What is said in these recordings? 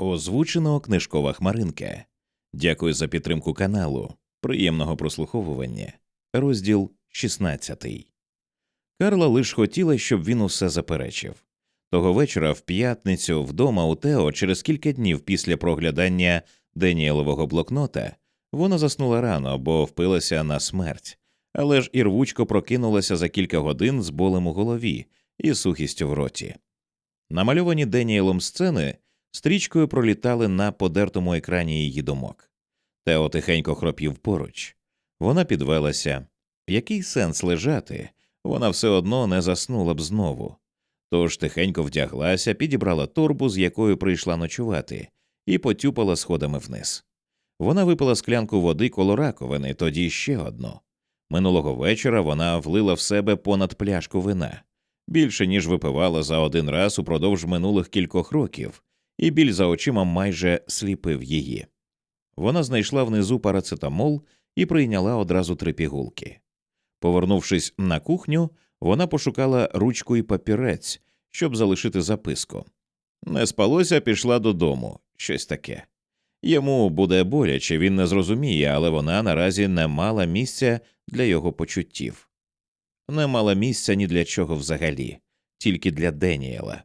Озвучено книжкова хмаринка. Дякую за підтримку каналу. Приємного прослуховування. Розділ 16. Карла лиш хотіла, щоб він усе заперечив. Того вечора, в п'ятницю, вдома у Тео, через кілька днів після проглядання Деніелового блокнота, вона заснула рано, бо впилася на смерть, але ж і рвучко прокинулася за кілька годин з болем у голові і сухістю в роті. Намальовані Деніелом сцени стрічкою пролітали на подертому екрані її думок. Тео тихенько хропів поруч. Вона підвелася. Який сенс лежати? Вона все одно не заснула б знову. Тож тихенько вдяглася, підібрала торбу, з якою прийшла ночувати, і потюпала сходами вниз. Вона випила склянку води коло раковини, тоді ще одну. Минулого вечора вона влила в себе понад пляшку вина більше ніж випивала за один раз упродовж минулих кількох років, і біль за очима майже сліпив її. Вона знайшла внизу парацетамол і прийняла одразу три пігулки. Повернувшись на кухню, вона пошукала ручку і папірець, щоб залишити записку. Не спалося, пішла додому, щось таке. Йому буде боляче, він не зрозуміє, але вона наразі не мала місця для його почуттів, не мала місця ні для чого взагалі, тільки для Деніела.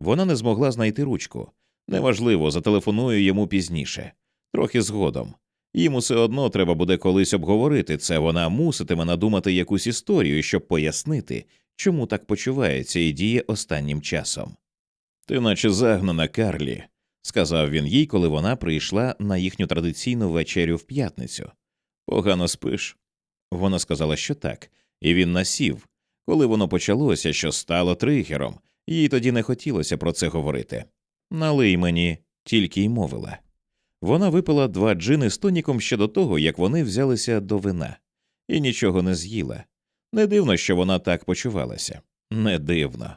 Вона не змогла знайти ручку. Неважливо, зателефоную йому пізніше, трохи згодом. Їм усе одно треба буде колись обговорити це, вона муситиме надумати якусь історію, щоб пояснити, чому так почувається і діє останнім часом. Ти наче загнана, Карлі, сказав він їй, коли вона прийшла на їхню традиційну вечерю в п'ятницю. Погано спиш. Вона сказала, що так, і він насів. Коли воно почалося, що стало тригером, їй тоді не хотілося про це говорити. Налий мені, тільки й мовила. Вона випила два джини з тоніком ще до того, як вони взялися до вина, і нічого не з'їла. Не дивно, що вона так почувалася. Не дивно.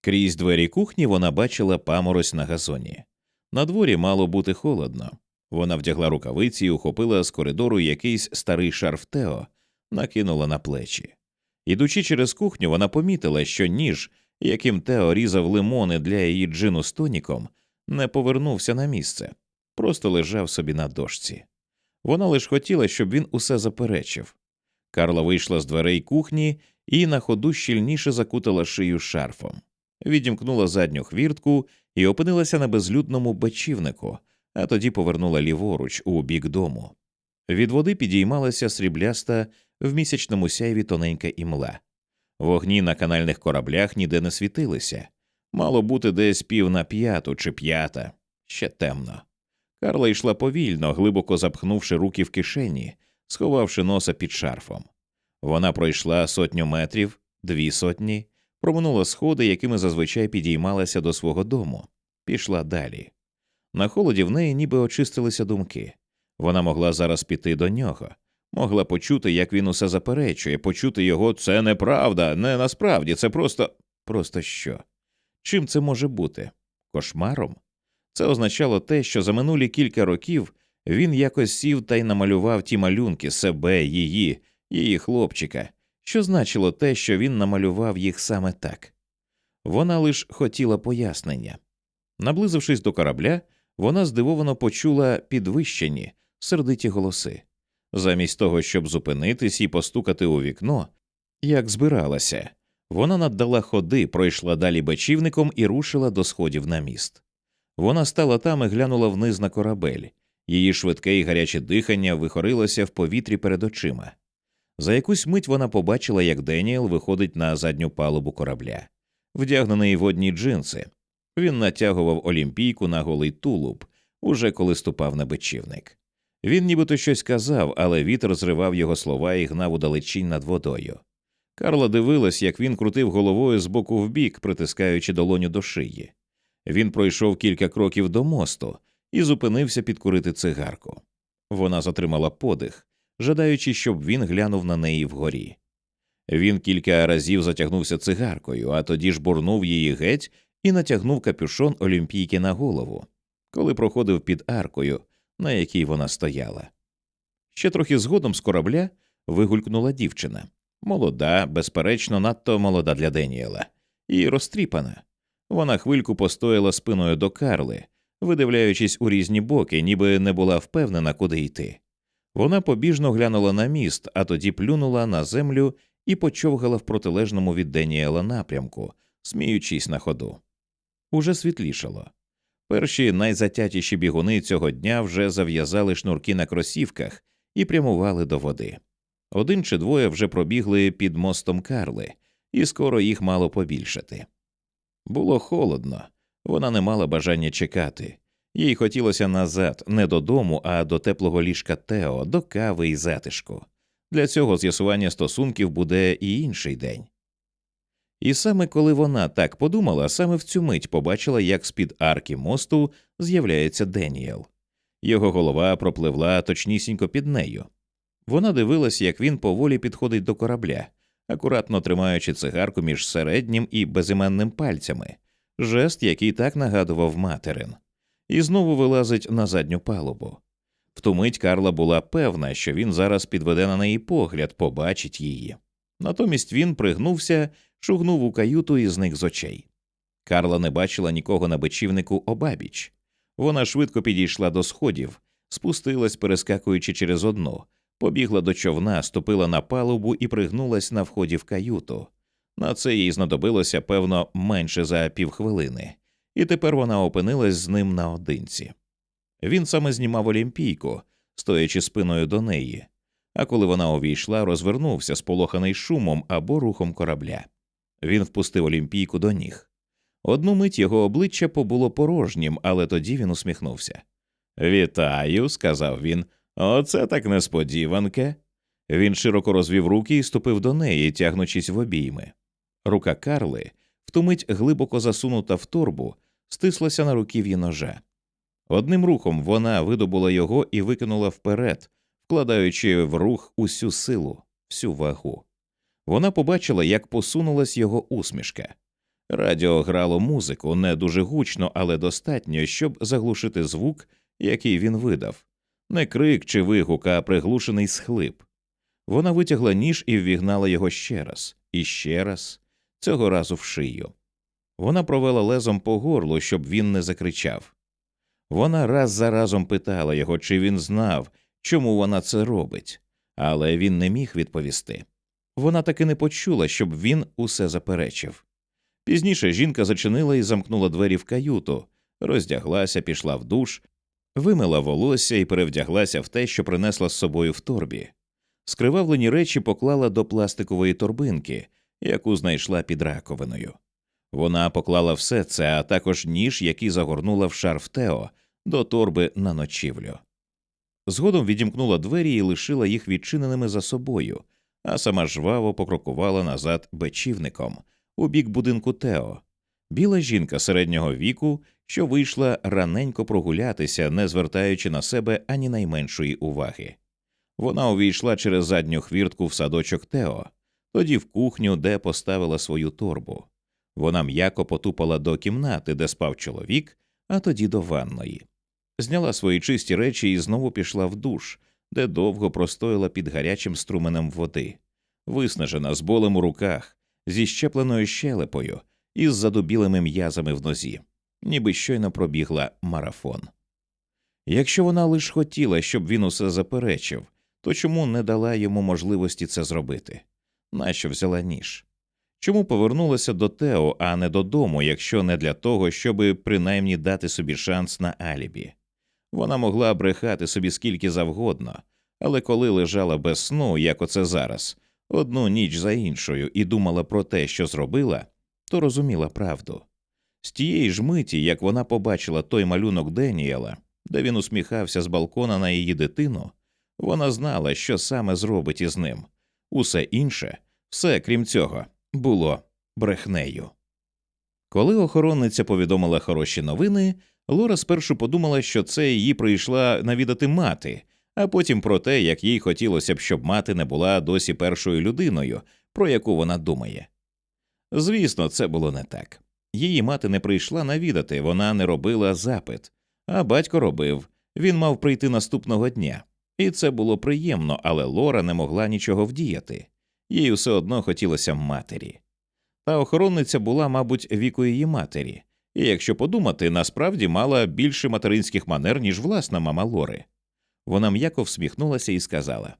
Крізь двері кухні вона бачила паморозь на газоні. На дворі мало бути холодно. Вона вдягла рукавиці і ухопила з коридору якийсь старий шарф Тео, накинула на плечі. Ідучи через кухню, вона помітила, що ніж, яким Тео різав лимони для її джину з тоніком, не повернувся на місце, просто лежав собі на дошці. Вона лише хотіла, щоб він усе заперечив. Карла вийшла з дверей кухні і на ходу щільніше закутала шию шарфом, відімкнула задню хвіртку і опинилася на безлюдному бачівнику, а тоді повернула ліворуч у бік дому. Від води підіймалася срібляста в місячному сяйві тоненька імла. Вогні на канальних кораблях ніде не світилися. Мало бути десь пів на п'яту чи п'ята, ще темно. Карла йшла повільно, глибоко запхнувши руки в кишені, сховавши носа під шарфом. Вона пройшла сотню метрів, дві сотні, проминула сходи, якими зазвичай підіймалася до свого дому, пішла далі. На холоді в неї ніби очистилися думки. Вона могла зараз піти до нього, могла почути, як він усе заперечує, почути його це неправда, не насправді, це просто. просто що? Чим це може бути? Кошмаром? Це означало те, що за минулі кілька років він якось сів та й намалював ті малюнки себе, її, її хлопчика, що значило те, що він намалював їх саме так. Вона лиш хотіла пояснення. Наблизившись до корабля, вона здивовано почула підвищені, сердиті голоси. Замість того, щоб зупинитись і постукати у вікно, як збиралася, вона наддала ходи, пройшла далі бачівником і рушила до сходів на міст. Вона стала там і глянула вниз на корабель, її швидке і гаряче дихання вихорилося в повітрі перед очима. За якусь мить вона побачила, як Деніел виходить на задню палубу корабля, вдягнений в одні джинси. Він натягував олімпійку на голий тулуб, уже коли ступав на бичівник. Він нібито щось казав, але вітер зривав його слова і гнав удалечінь над водою. Карла дивилась, як він крутив головою з боку в бік, притискаючи долоню до шиї. Він пройшов кілька кроків до мосту і зупинився підкурити цигарку. Вона затримала подих, жадаючи, щоб він глянув на неї вгорі. Він кілька разів затягнувся цигаркою, а тоді ж бурнув її геть і натягнув капюшон Олімпійки на голову, коли проходив під аркою, на якій вона стояла. Ще трохи згодом з корабля вигулькнула дівчина молода, безперечно, надто молода для Деніела, і розтріпана. Вона хвильку постояла спиною до Карли, видивляючись у різні боки, ніби не була впевнена, куди йти. Вона побіжно глянула на міст, а тоді плюнула на землю і почовгала в протилежному від Деніела напрямку, сміючись на ходу. Уже світлішало. Перші найзатятіші бігуни цього дня вже зав'язали шнурки на кросівках і прямували до води. Один чи двоє вже пробігли під мостом Карли, і скоро їх мало побільшати. Було холодно, вона не мала бажання чекати. Їй хотілося назад, не додому, а до теплого ліжка Тео, до кави і затишку. Для цього з'ясування стосунків буде і інший день. І саме коли вона так подумала, саме в цю мить побачила, як з під арки мосту з'являється Деніел. Його голова пропливла точнісінько під нею. Вона дивилась, як він поволі підходить до корабля, акуратно тримаючи цигарку між середнім і безіменним пальцями, жест, який так нагадував материн, і знову вилазить на задню палубу. В ту мить Карла була певна, що він зараз підведе на неї погляд, побачить її. Натомість він пригнувся, шугнув у каюту і зник з очей. Карла не бачила нікого на бичівнику обабіч. Вона швидко підійшла до сходів, спустилась, перескакуючи через одну, побігла до човна, ступила на палубу і пригнулась на вході в каюту. На це їй знадобилося, певно, менше за півхвилини, і тепер вона опинилась з ним наодинці. Він саме знімав олімпійку, стоячи спиною до неї, а коли вона увійшла, розвернувся, сполоханий шумом або рухом корабля. Він впустив олімпійку до ніг. Одну мить його обличчя побуло порожнім, але тоді він усміхнувся. Вітаю, сказав він. Оце так несподіванке. Він широко розвів руки і ступив до неї, тягнучись в обійми. Рука Карли, втумить глибоко засунута в торбу, стислася на руків'ї ножа. Одним рухом вона видобула його і викинула вперед, вкладаючи в рух усю силу, всю вагу. Вона побачила, як посунулась його усмішка. Радіо грало музику не дуже гучно, але достатньо, щоб заглушити звук, який він видав не крик чи вигук, а приглушений схлип. Вона витягла ніж і ввігнала його ще раз, і ще раз, цього разу в шию. Вона провела лезом по горлу, щоб він не закричав. Вона раз за разом питала його, чи він знав, чому вона це робить, але він не міг відповісти. Вона таки не почула, щоб він усе заперечив. Пізніше жінка зачинила і замкнула двері в каюту, роздяглася, пішла в душ, вимила волосся і перевдяглася в те, що принесла з собою в торбі. Скривавлені речі поклала до пластикової торбинки, яку знайшла під раковиною. Вона поклала все це, а також ніж, який загорнула в шарф Тео, до торби на ночівлю. Згодом відімкнула двері і лишила їх відчиненими за собою, а сама жваво покрокувала назад бечівником у бік будинку Тео. Біла жінка середнього віку, що вийшла раненько прогулятися, не звертаючи на себе ані найменшої уваги. Вона увійшла через задню хвіртку в садочок Тео, тоді в кухню, де поставила свою торбу. Вона м'яко потупала до кімнати, де спав чоловік, а тоді до ванної. Зняла свої чисті речі і знову пішла в душ, де довго простояла під гарячим струменем води, виснажена з болем у руках, зі щепленою щелепою і з задубілими м'язами в нозі, ніби щойно пробігла марафон. Якщо вона лише хотіла, щоб він усе заперечив, то чому не дала йому можливості це зробити? Нащо взяла ніж? Чому повернулася до Тео, а не додому, якщо не для того, щоби принаймні дати собі шанс на алібі? Вона могла брехати собі скільки завгодно, але коли лежала без сну, як оце зараз, одну ніч за іншою, і думала про те, що зробила, то розуміла правду. З тієї ж миті, як вона побачила той малюнок Деніела, де він усміхався з балкона на її дитину, вона знала, що саме зробить із ним. Усе інше, все крім цього, було брехнею. Коли охоронниця повідомила хороші новини, Лора спершу подумала, що це її прийшла навідати мати, а потім про те, як їй хотілося б, щоб мати не була досі першою людиною, про яку вона думає. Звісно, це було не так. Її мати не прийшла навідати, вона не робила запит, а батько робив він мав прийти наступного дня, і це було приємно, але Лора не могла нічого вдіяти, їй все одно хотілося матері. Та охоронниця була, мабуть, віку її матері, і якщо подумати, насправді мала більше материнських манер, ніж власна мама Лори. Вона м'яко всміхнулася і сказала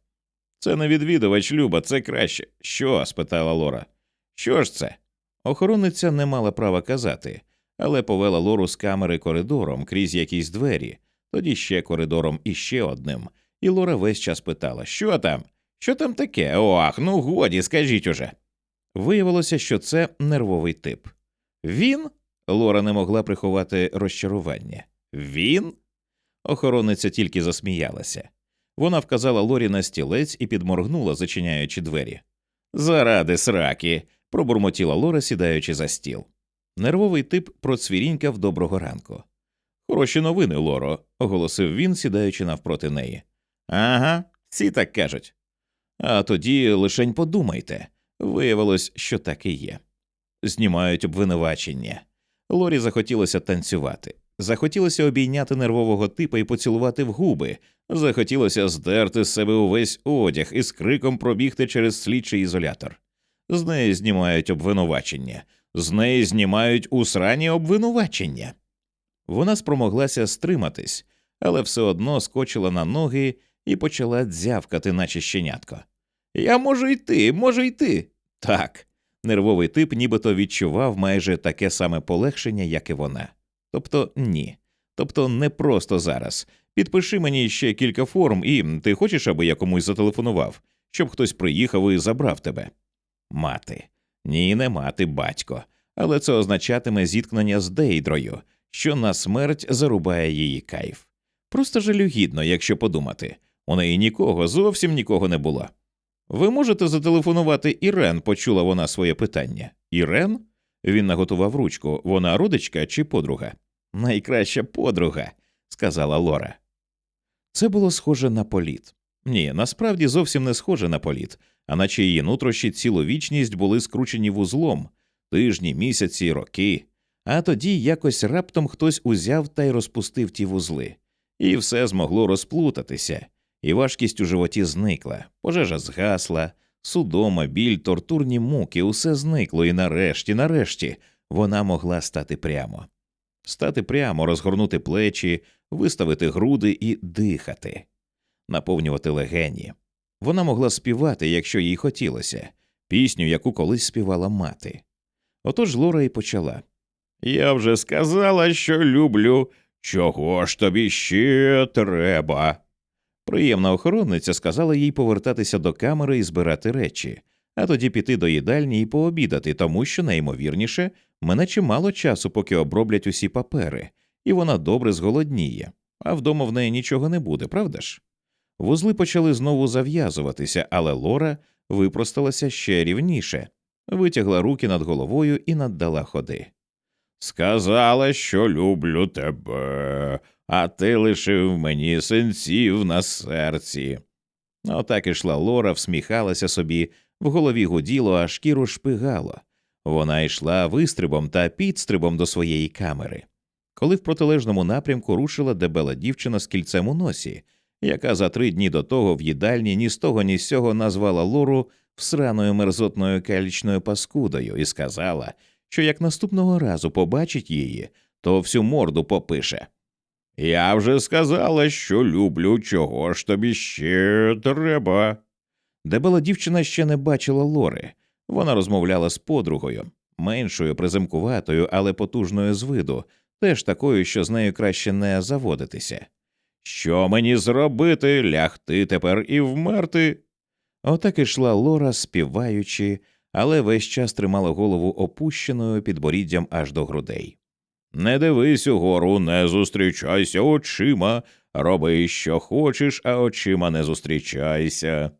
Це не відвідувач, Люба, це краще. Що? спитала Лора. Що ж це? Охоронниця не мала права казати, але повела Лору з камери коридором крізь якісь двері, тоді ще коридором і ще одним, і Лора весь час питала Що там? Що там таке? Ох, ну годі, скажіть уже. Виявилося, що це нервовий тип. Він? Лора не могла приховати розчарування. Він? Охоронниця тільки засміялася. Вона вказала Лорі на стілець і підморгнула, зачиняючи двері. Заради сраки. пробурмотіла Лора, сідаючи за стіл. Нервовий тип процвірінькав доброго ранку. Хороші новини, Лоро, оголосив він, сідаючи навпроти неї. Ага, всі так кажуть. А тоді лишень подумайте виявилось, що так і є. Знімають обвинувачення. Лорі захотілося танцювати, захотілося обійняти нервового типа і поцілувати в губи, захотілося здерти з себе увесь одяг і з криком пробігти через слідчий ізолятор. З неї знімають обвинувачення, з неї знімають усрані обвинувачення. Вона спромоглася стриматись, але все одно скочила на ноги і почала дзявкати, наче щенятко. Я можу йти, можу йти. Так. Нервовий тип нібито відчував майже таке саме полегшення, як і вона. Тобто ні. Тобто не просто зараз. Підпиши мені ще кілька форм, і ти хочеш, аби я комусь зателефонував, щоб хтось приїхав і забрав тебе. Мати. Ні, не мати, батько. Але це означатиме зіткнення з Дейдрою, що на смерть зарубає її кайф. Просто жалюгідно, якщо подумати. У неї нікого, зовсім нікого не було. Ви можете зателефонувати Ірен, почула вона своє питання. Ірен? Він наготував ручку. Вона родичка чи подруга? Найкраща подруга, сказала Лора. Це було схоже на політ. Ні, насправді зовсім не схоже на політ, а наче її нутрощі цілу вічність були скручені вузлом тижні, місяці, роки. А тоді якось раптом хтось узяв та й розпустив ті вузли, і все змогло розплутатися і важкість у животі зникла, пожежа згасла, судома, біль, тортурні муки, усе зникло, і нарешті, нарешті, вона могла стати прямо. Стати прямо, розгорнути плечі, виставити груди і дихати, наповнювати легені. Вона могла співати, якщо їй хотілося, пісню, яку колись співала мати. Отож Лора й почала. Я вже сказала, що люблю. Чого ж тобі ще треба? Приємна охоронниця сказала їй повертатися до камери і збирати речі, а тоді піти до їдальні і пообідати, тому що, найімовірніше, мене чимало часу, поки оброблять усі папери, і вона добре зголодніє, а вдома в неї нічого не буде, правда ж? Вузли почали знову зав'язуватися, але Лора випросталася ще рівніше, витягла руки над головою і наддала ходи. Сказала, що люблю тебе а ти лишив мені синців на серці. Отак ішла Лора, всміхалася собі, в голові гуділо, а шкіру шпигало. Вона йшла вистрибом та підстрибом до своєї камери. Коли в протилежному напрямку рушила дебела дівчина з кільцем у носі, яка за три дні до того в їдальні ні з того, ні з сього назвала Лору всраною мерзотною калічною паскудою і сказала, що як наступного разу побачить її, то всю морду попише. Я вже сказала, що люблю, чого ж тобі ще треба. Дебела дівчина ще не бачила Лори. Вона розмовляла з подругою, меншою, приземкуватою, але потужною з виду, теж такою, що з нею краще не заводитися. Що мені зробити, лягти тепер і вмерти? Отак ішла Лора, співаючи, але весь час тримала голову опущеною підборіддям аж до грудей. Не дивись угору, не зустрічайся очима, роби, що хочеш, а очима не зустрічайся.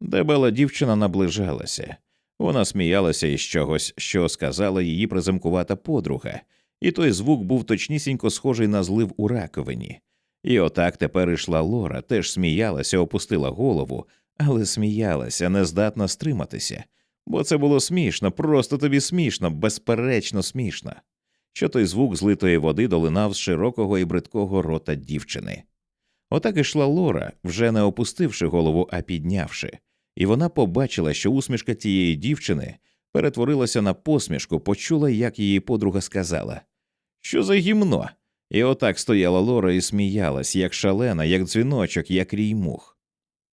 Дебела дівчина наближалася. Вона сміялася із чогось, що сказала її приземкувата подруга, і той звук був точнісінько схожий на злив у раковині. І отак тепер ішла Лора, теж сміялася, опустила голову, але сміялася, не здатна стриматися, бо це було смішно, просто тобі смішно, безперечно смішно що той звук злитої води долинав з широкого і бридкого рота дівчини. Отак ішла Лора, вже не опустивши голову, а піднявши, і вона побачила, що усмішка тієї дівчини перетворилася на посмішку, почула, як її подруга сказала Що за гімно? І отак стояла Лора і сміялась, як шалена, як дзвіночок, як рій мух.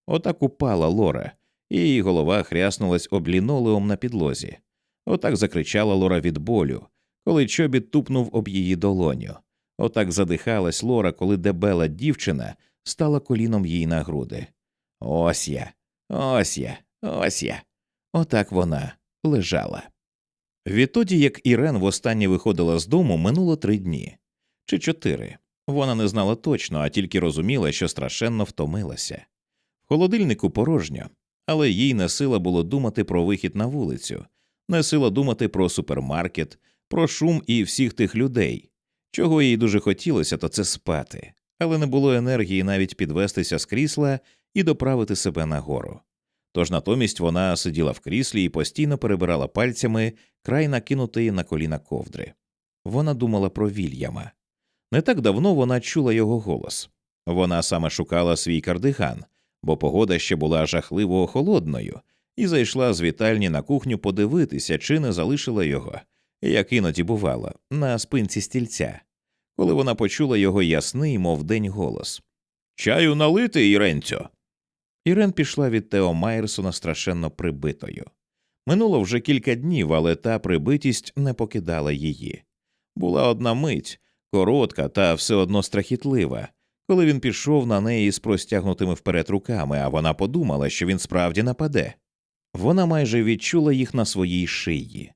Отак упала Лора, і її голова хряснулась об лінолеум на підлозі. Отак закричала Лора від болю, коли чобіт тупнув об її долоню. Отак задихалась Лора, коли дебела дівчина стала коліном їй на груди. Ось я, ось я, ось я. Отак вона лежала. Відтоді, як Ірен востаннє виходила з дому, минуло три дні чи чотири. Вона не знала точно, а тільки розуміла, що страшенно втомилася. В холодильнику порожньо, але їй не сила було думати про вихід на вулицю, не сила думати про супермаркет, про шум і всіх тих людей. Чого їй дуже хотілося, то це спати, але не було енергії навіть підвестися з крісла і доправити себе нагору. Тож натомість вона сиділа в кріслі і постійно перебирала пальцями край накинутої на коліна ковдри. Вона думала про Вільяма. Не так давно вона чула його голос. Вона саме шукала свій кардиган, бо погода ще була жахливо холодною, і зайшла з вітальні на кухню подивитися, чи не залишила його, як іноді бувало, на спинці стільця, коли вона почула його ясний, мов день голос Чаю налити, Іренцьо. Ірен пішла від Тео Майерсона страшенно прибитою. Минуло вже кілька днів, але та прибитість не покидала її. Була одна мить, коротка та все одно страхітлива, коли він пішов на неї з простягнутими вперед руками, а вона подумала, що він справді нападе. Вона майже відчула їх на своїй шиї.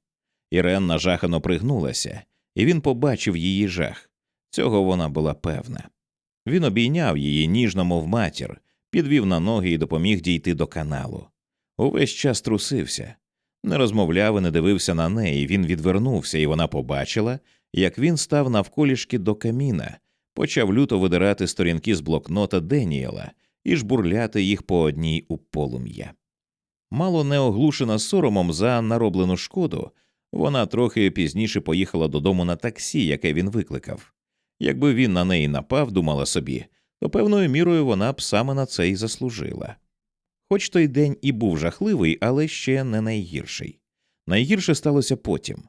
Ірен нажахано пригнулася, і він побачив її жах. Цього вона була певна. Він обійняв її ніжно, мов матір, підвів на ноги і допоміг дійти до каналу. Увесь час трусився, не розмовляв і не дивився на неї. Він відвернувся, і вона побачила, як він став навколішки до каміна, почав люто видирати сторінки з блокнота Деніела і жбурляти їх по одній у полум'я. Мало не оглушена соромом за нароблену шкоду, вона трохи пізніше поїхала додому на таксі, яке він викликав. Якби він на неї напав, думала собі, то певною мірою вона б саме на це й заслужила. Хоч той день і був жахливий, але ще не найгірший. Найгірше сталося потім.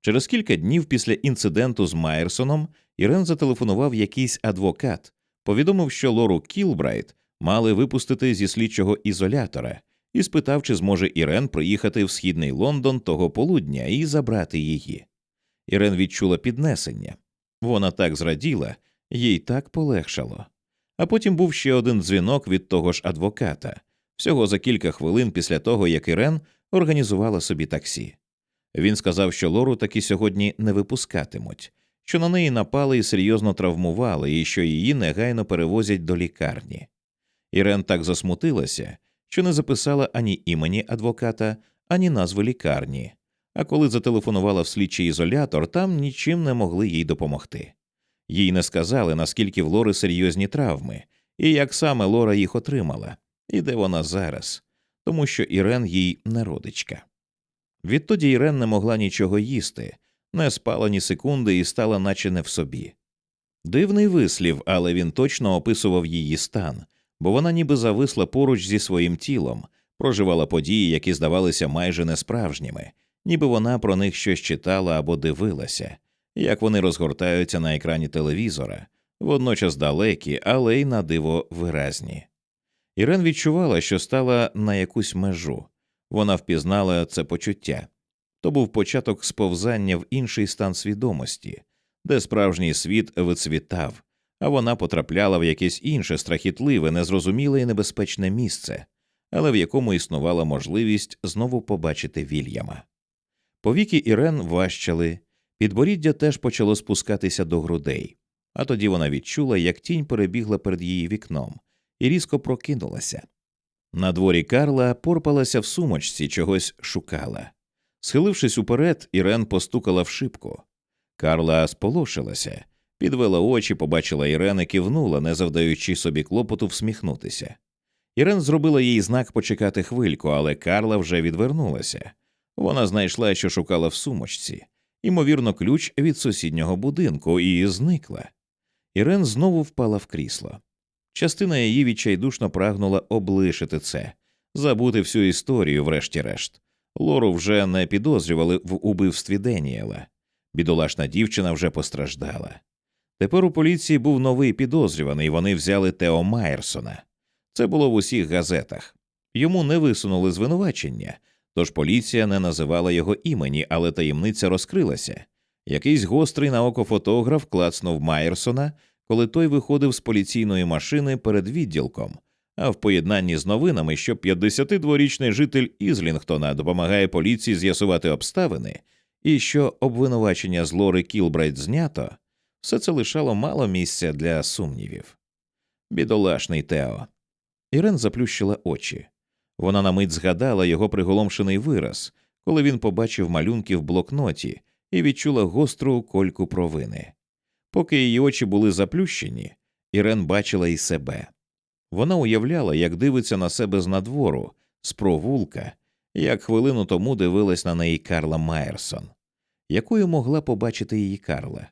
Через кілька днів після інциденту з Майерсоном Ірен зателефонував якийсь адвокат, повідомив, що Лору Кілбрайт мали випустити зі слідчого ізолятора, і спитав, чи зможе Ірен приїхати в східний Лондон того полудня і забрати її. Ірен відчула піднесення. Вона так зраділа, їй так полегшало. А потім був ще один дзвінок від того ж адвоката, всього за кілька хвилин після того, як Ірен організувала собі таксі. Він сказав, що Лору таки сьогодні не випускатимуть, що на неї напали і серйозно травмували, і що її негайно перевозять до лікарні. Ірен так засмутилася, що не записала ані імені адвоката, ані назви лікарні, а коли зателефонувала в слідчий ізолятор, там нічим не могли їй допомогти. Їй не сказали, наскільки в Лори серйозні травми, і як саме Лора їх отримала, і де вона зараз, тому що Ірен їй не родичка. Відтоді Ірен не могла нічого їсти, не спала ні секунди і стала, наче не в собі. Дивний вислів, але він точно описував її стан, бо вона ніби зависла поруч зі своїм тілом, проживала події, які здавалися майже несправжніми, ніби вона про них щось читала або дивилася, як вони розгортаються на екрані телевізора, водночас далекі, але й на диво виразні. Ірен відчувала, що стала на якусь межу. Вона впізнала це почуття. То був початок сповзання в інший стан свідомості, де справжній світ вицвітав, а вона потрапляла в якесь інше страхітливе, незрозуміле і небезпечне місце, але в якому існувала можливість знову побачити Вільяма. Повіки Ірен важчали, підборіддя теж почало спускатися до грудей, а тоді вона відчула, як тінь перебігла перед її вікном, і різко прокинулася. На дворі Карла порпалася в сумочці, чогось шукала. Схилившись уперед, Ірен постукала в шибку. Карла сполошилася, підвела очі, побачила Ірен і кивнула, не завдаючи собі клопоту всміхнутися. Ірен зробила їй знак почекати хвильку, але Карла вже відвернулася. Вона знайшла, що шукала в сумочці, ймовірно, ключ від сусіднього будинку, і зникла. Ірен знову впала в крісло. Частина її відчайдушно прагнула облишити це, забути всю історію, врешті-решт. Лору вже не підозрювали в убивстві Деніела. Бідолашна дівчина вже постраждала. Тепер у поліції був новий підозрюваний, вони взяли Тео Майерсона. Це було в усіх газетах. Йому не висунули звинувачення, тож поліція не називала його імені, але таємниця розкрилася. Якийсь гострий на око фотограф клацнув Майерсона, коли той виходив з поліційної машини перед відділком, а в поєднанні з новинами, що 52-річний житель Ізлінгтона допомагає поліції з'ясувати обставини, і що обвинувачення з Лори Кілбрайт знято, все це лишало мало місця для сумнівів. Бідолашний Тео. Ірен заплющила очі. Вона на мить згадала його приголомшений вираз, коли він побачив малюнки в блокноті і відчула гостру кольку провини. Поки її очі були заплющені, Ірен бачила і себе. Вона уявляла, як дивиться на себе з надвору, з провулка, як хвилину тому дивилась на неї Карла Майерсон. Якою могла побачити її Карла?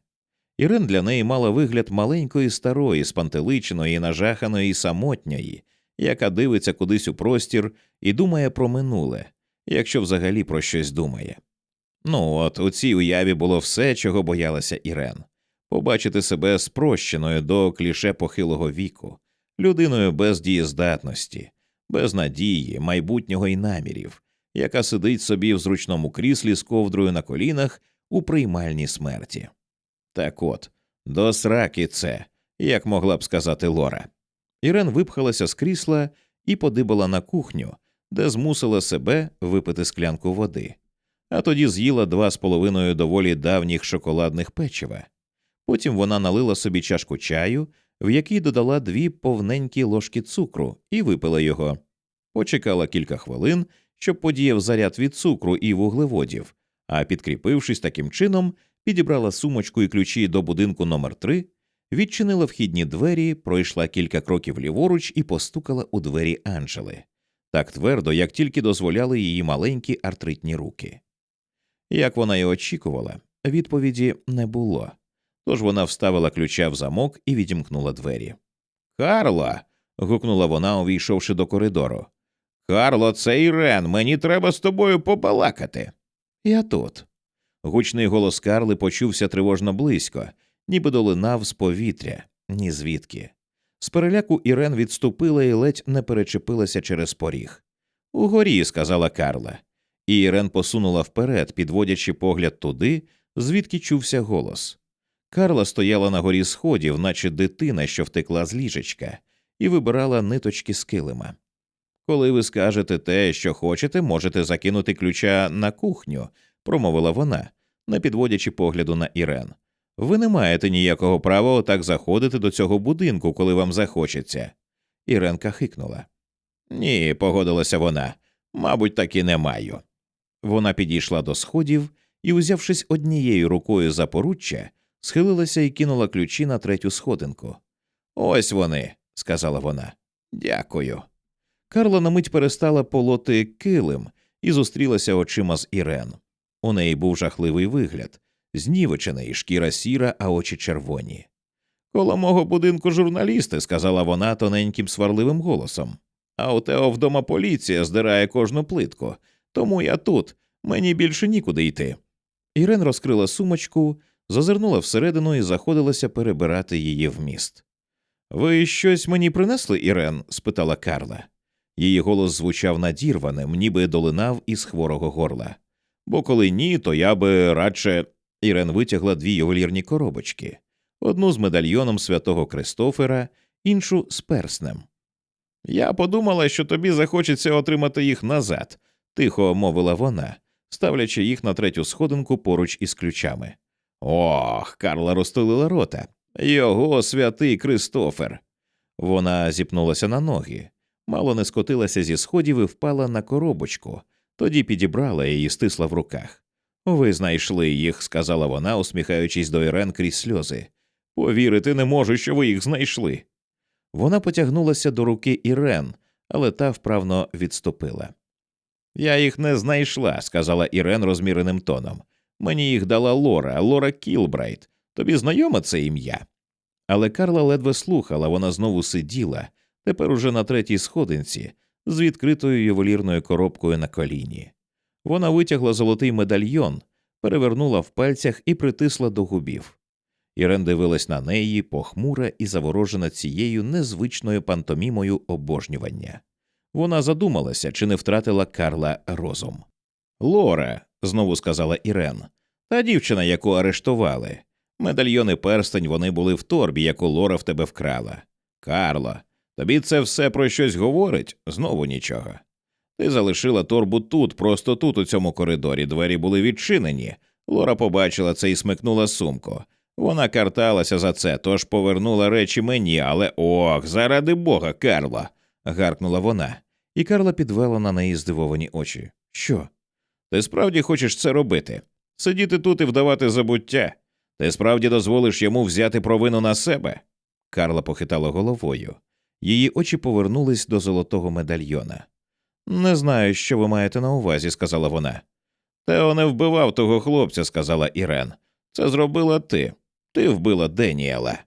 Ірен для неї мала вигляд маленької старої, спантеличеної, нажаханої, самотньої, яка дивиться кудись у простір і думає про минуле, якщо взагалі про щось думає. Ну от у цій уяві було все, чого боялася Ірен побачити себе спрощеною до кліше похилого віку, людиною без дієздатності, без надії, майбутнього і намірів, яка сидить собі в зручному кріслі з ковдрою на колінах у приймальній смерті. Так от, до сраки це, як могла б сказати Лора. Ірен випхалася з крісла і подибала на кухню, де змусила себе випити склянку води, а тоді з'їла два з половиною доволі давніх шоколадних печива. Потім вона налила собі чашку чаю, в якій додала дві повненькі ложки цукру, і випила його. Почекала кілька хвилин, щоб подіяв заряд від цукру і вуглеводів, а підкріпившись таким чином, підібрала сумочку і ключі до будинку номер 3 відчинила вхідні двері, пройшла кілька кроків ліворуч і постукала у двері Анджели так твердо, як тільки дозволяли її маленькі артритні руки. Як вона й очікувала, відповіді не було. Тож вона вставила ключа в замок і відімкнула двері. Карла. гукнула вона, увійшовши до коридору. Карло, це Ірен, мені треба з тобою побалакати. Я тут. Гучний голос Карли почувся тривожно близько, ніби долинав з повітря, ні звідки. З переляку Ірен відступила і ледь не перечепилася через поріг. Угорі, сказала Карла, і Ірен посунула вперед, підводячи погляд туди, звідки чувся голос. Карла стояла на горі сходів, наче дитина, що втекла з ліжечка, і вибирала ниточки з килима. Коли ви скажете те, що хочете, можете закинути ключа на кухню, промовила вона, не підводячи погляду на Ірен. Ви не маєте ніякого права отак заходити до цього будинку, коли вам захочеться. Іренка хикнула. Ні, погодилася вона. Мабуть, так і не маю. Вона підійшла до сходів і, узявшись однією рукою за поруччя, схилилася і кинула ключі на третю сходинку. Ось вони, сказала вона. Дякую. Карла на мить перестала полоти килим і зустрілася очима з Ірен. У неї був жахливий вигляд, знівечений, шкіра сіра, а очі червоні. Коло мого будинку журналісти, сказала вона тоненьким сварливим голосом. А у Тео вдома поліція здирає кожну плитку, тому я тут, мені більше нікуди йти. Ірен розкрила сумочку, зазирнула всередину і заходилася перебирати її в міст. Ви щось мені принесли, Ірен? спитала Карла. Її голос звучав надірваним, ніби долинав із хворого горла. Бо коли ні, то я би радше. Ірен витягла дві ювелірні коробочки одну з медальйоном святого Кристофера, іншу з перснем. Я подумала, що тобі захочеться отримати їх назад, тихо мовила вона, ставлячи їх на третю сходинку поруч із ключами. Ох, Карла розтулила рота. Його святий Кристофер. Вона зіпнулася на ноги, мало не скотилася зі сходів і впала на коробочку, тоді підібрала її стисла в руках. Ви знайшли їх, сказала вона, усміхаючись до Ірен крізь сльози. Повірити не можу, що ви їх знайшли. Вона потягнулася до руки Ірен, але та вправно відступила. Я їх не знайшла, сказала Ірен розміреним тоном. Мені їх дала Лора, Лора Кілбрайт. Тобі знайоме це ім'я? Але Карла ледве слухала, вона знову сиділа, тепер уже на третій сходинці, з відкритою ювелірною коробкою на коліні. Вона витягла золотий медальйон, перевернула в пальцях і притисла до губів. Ірен дивилась на неї, похмура і заворожена цією незвичною пантомімою обожнювання. Вона задумалася, чи не втратила Карла розум. Лора, знову сказала Ірен, та дівчина, яку арештували. Медальйони перстень вони були в торбі, яку Лора в тебе вкрала. Карло, тобі це все про щось говорить? Знову нічого. Ти залишила торбу тут, просто тут, у цьому коридорі. Двері були відчинені. Лора побачила це і смикнула сумку. Вона карталася за це, тож повернула речі мені, але ох, заради бога, Карла. гаркнула вона, і Карла підвела на неї здивовані очі. Що? Ти справді хочеш це робити? Сидіти тут і вдавати забуття? Ти справді дозволиш йому взяти провину на себе? Карла похитала головою. Її очі повернулись до золотого медальйона. Не знаю, що ви маєте на увазі, сказала вона. Тео не вбивав того хлопця, сказала Ірен. Це зробила ти. Ти вбила Деніела.